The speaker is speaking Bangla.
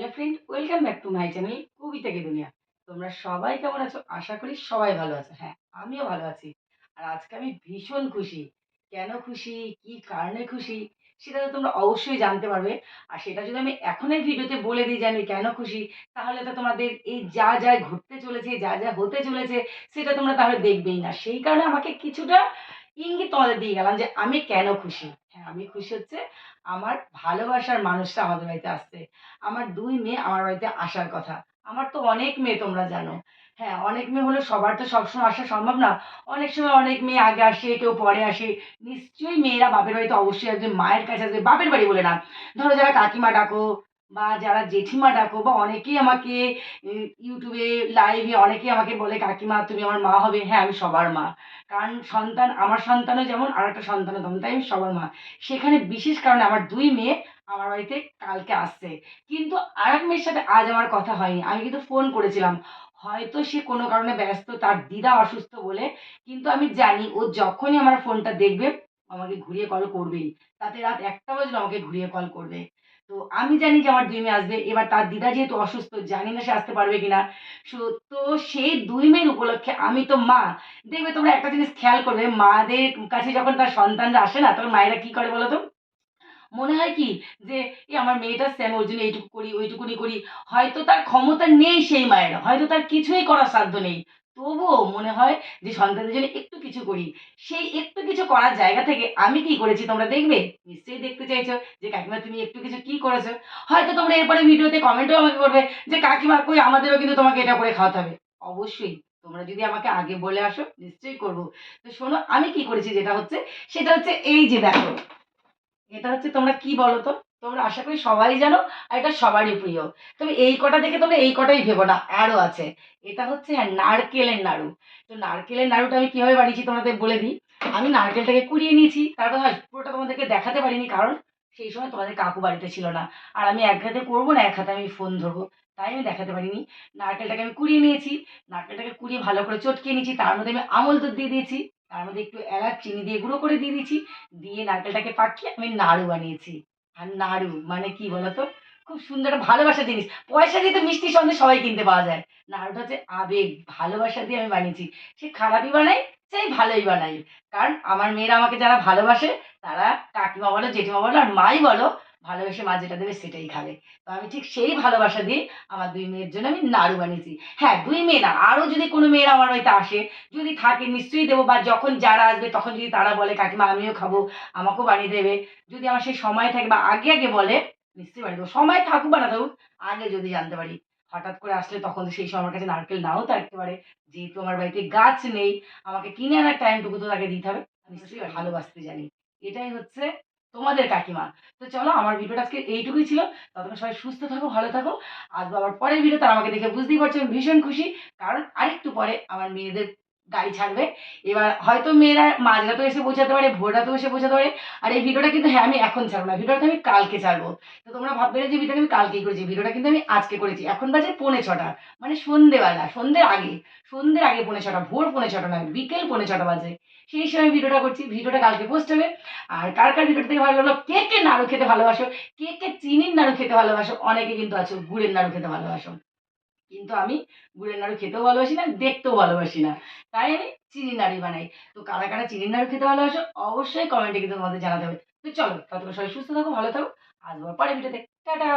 Hello friend, welcome back to my channel কবিতা থেকে দুনিয়া। তোমরা সবাই কেমন আছো? আশা করি সবাই ভালো আছো। হ্যাঁ আমিও ভালো আছি। আর আজকে আমি ভীষণ খুশি। কেন খুশি? কি কারণে খুশি? সেটা তো তোমরা অবশ্যই জানতে পারবে। আর সেটা যদি আমি এখনের ভিডিওতে বলে দিই যে আমি কেন খুশি, তাহলে তো তোমাদের এই যা যা ঘটতে চলেছে, যা যা হতে চলেছে, সেটা তোমরা তাহলে দেখবেই না। সেই কারণে আমাকে কিছুটা ইঙ্গিত তোমাদের দিয়ে গেলাম যে আমি কেন খুশি? হ্যাঁ আমি খুশি হচ্ছে আমার ভালোবাসার মানুষটা আমাদের বাড়িতে আসছে। আমার দুই মেয়ে আমার বাড়িতে আসার কথা। আমার তো অনেক মেয়ে তোমরা জানো। হ্যাঁ অনেক মেয়ে হলে সবার তো সবসময় আসা সম্ভব না। অনেক সময় অনেক মেয়ে আগে আসে, কেউ পরে আসে। নিশ্চয়ই মেয়েরা বাপের বাড়িতে অবশ্যই আসবে মায়ের কাছে আসবে। বাপের বাড়ি বলে না। ধরো যারা কাকিমা ডাকো বা যারা জেঠিমা ডাকো বা অনেকেই আমাকে ইউটিউবে লাইভে অনেকেই আমাকে বলে, কাকিমা, তুমি আমার মা হবে? হ্যাঁ আমি সবার মা। কারণ সন্তান, আমার সন্তানও যেমন আর একটা সন্তানও তেমন, তাই আমি সবার মা। সেখানে বিশেষ কারণে আমার দুই মেয়ে আমার বাড়িতে কালকে আসছে। কিন্তু আর এক মেয়ের সাথে আজ আমার কথা হয়নি। আমি কিন্তু ফোন করেছিলাম। হয়তো সে কোনো কারণে ব্যস্ত, তার দিদা অসুস্থ বলে, কিন্তু আমি জানি ও যখনই আমার ফোনটা দেখবে আমাকে ঘুরিয়ে কল করবেই। তাতে রাত একটা বাজলে আমাকে ঘুরিয়ে কল করবে। তো আমি জানি যে আমার দুই মেয়ে আসবে, এবার তার দিদা যেহেতু অসুস্থ, জানি না সে আসতে পারবে কিনা। তো সেই দুই মেয়ের উপলক্ষে আমি তো মা। দেখবে তোমরা একটা জিনিস খেয়াল করবে, মাদের কাছে যখন তার সন্তানরা আসে না, তখন মায়েরা কি করে বলো তো মনে হয় কি যে এই আমার মেয়েটা স্যাম ওর জন্য এইটুকু করি, ওইটুকুনি করি। হয়তো তার ক্ষমতা নেই সেই মায়ের, হয়তো তার কিছুই করার সাধ্য নেই। তবুও মনে হয় যে সন্তানদের জন্য একটু কিছু করি। সেই একটু কিছু করার জায়গা থেকে আমি কি করেছি তোমরা দেখবে? নিশ্চয়ই দেখতে চাইছো যে, কাকিমা তুমি একটু কিছু কি করেছ? হয়তো তোমরা এরপরে ভিডিওতে কমেন্টও আমাকে করবে যে, কাকিমা কই? আমাদেরও কিন্তু তোমাকে এটা করে খাওয়াতে হবে। অবশ্যই। তোমরা যদি আমাকে আগে বলে আসো, নিশ্চয়ই করব। তো শোনো, আমি কি করেছি যেটা হচ্ছে, সেটা হচ্ছে এই যে দেখো, এটা হচ্ছে তোমরা কি বলো তো তোমরা আশা করি সবাই জানো, আর এটা সবারই প্রিয়। তবে এই কটা দেখে তোমরা এই কটাই ভেবো না, আরও আছে। এটা হচ্ছে হ্যাঁ নারকেলের নাড়ু। তো নারকেলের নাড়ুটা আমি কীভাবে বানিয়েছি তোমাদের বলে দিই। আমি নারকেলটাকে কুড়িয়ে নিয়েছি তারপর হ্যাঁ পুরোটা তোমাদেরকে দেখাতে পারিনি, কারণ সেই সময় তোমাদের কাকু বাড়িতে ছিল না। আর আমি এক হাতে করব না, এক হাতে আমি ফোন ধরবো, তাই আমি দেখাতে পারিনি। নারকেলটাকে আমি কুড়িয়ে নিয়েছি, নারকেলটাকে কুড়িয়ে ভালো করে চটকিয়ে নিয়েছি, তার মধ্যে আমি আমল দুধ দিয়ে দিয়েছি, তার মধ্যে একটু এলাচ, চিনি দিয়ে গুঁড়ো করে দিয়ে দিয়েছি, দিয়ে নারকেলটাকে পাকিয়ে আমি নাড়ু বানিয়েছি। আর নাড়ু মানে কি বলতো? খুব সুন্দর একটা ভালোবাসা জিনিস। পয়সা দিয়ে তো মিষ্টি সন্দেশ সবাই কিনতে পাওয়া যায়। নাড়ুটা হচ্ছে আবেগ, ভালোবাসা দিয়ে আমি বানিয়েছি। সে খারাপই বানাই, সেই ভালোই বানাই। কারণ আমার মেয়েরা আমাকে যারা ভালোবাসে, তারা কাকিমা বলো, জেঠিমা বলো, আর মাই বলো ভালোবেসে মা যেটা দেবে সেটাই খাবে। তো আমি ঠিক সেই ভালোবাসা দিয়ে আমার দুই মেয়ের জন্য আমি নাড়ু বানিয়েছি। হ্যাঁ দুই মেয়ে না আরও যদি কোনো মেয়েরা আমার বাড়িতে আসে যদি থাকে নিশ্চয়ই দেবো বা যখন যারা আসবে তখন যদি তারা বলে কাকিমা আমিও খাব আমাকেও বানিয়ে দেবে। যদি আমার সেই সময় থাকে বা আগে আগে বলে নিশ্চয়ই বানিয়ে দেবো। সময় থাকুক বা না থাকুক আগে যদি জানতে পারি। হঠাৎ করে আসলে তখন সেই সময় আমার কাছে নারকেল নাও থাকতে পারে। যেহেতু আমার বাড়িতে গাছ নেই আমাকে কিনে আনার টাইমটুকু তো তাকে দিতে হবে। আমি নিশ্চয়ই ভালোবাসতে জানি। এটাই হচ্ছে তোমাদের কাকিমা। তো চলো, আমার ভিডিওটা আজকে এইটুকুই ছিল। ততক্ষণ সবাই সুস্থ থাকো, ভালো থাকো। আসব আবার পরের ভিডিও আমাকে দেখে বুঝতেই পারছ, আমি ভীষণ খুশি। কারণ আরেকটু পরে আমার মেয়েদের গাড়ি ছাড়বে। এবার হয়তো মেয়েরা মাঝরাতেও এসে পৌঁছাতে পারে ভোর রাতেও এসে পৌঁছাতে পারে। আর এই ভিডিওটা কিন্তু হ্যাঁ আমি এখন ছাড়বো না। ভিডিওটা আমি কালকে ছাড়বো। তো তোমরা ভাববে যে ভিডিওটা আমি কালকেই করেছি। ভিডিওটা কিন্তু আমি আজকে করেছি। এখন বাজে পৌনে ছটা। মানে সন্ধেবেলা, সন্ধ্যের আগে। সন্ধ্যের আগে পৌনে ছটা, ভোর পৌনে ছটা নয়, বিকেল পৌনে ছটা বাজে। সেই সময় ভিডিওটা করছি, ভিডিওটা কালকে পোস্ট হবে। আর কার কার ভিডিওটা থেকে ভালো লাগল? কে কে নাড়ু খেতে ভালোবাসো? কে কে চিনির নাড়ু খেতে ভালোবাসো? অনেকে কিন্তু আছো, গুড়ের নাড়ু খেতে ভালোবাসো। কিন্তু আমি গুড়ের নাড়ু খেতেও ভালোবাসি না, দেখতেও ভালোবাসি না। তাই আমি চিনির নাড়ু বানাই। তো কারা কারা চিনির নাড়ু খেতে ভালোবাসো, অবশ্যই কমেন্টে কিন্তু তোমাদের জানাতে হবে। তো চলো, ততক্ষণ সবাই সুস্থ থাকো, ভালো থাকো। আসব পরে ভিডিওতে টাটা!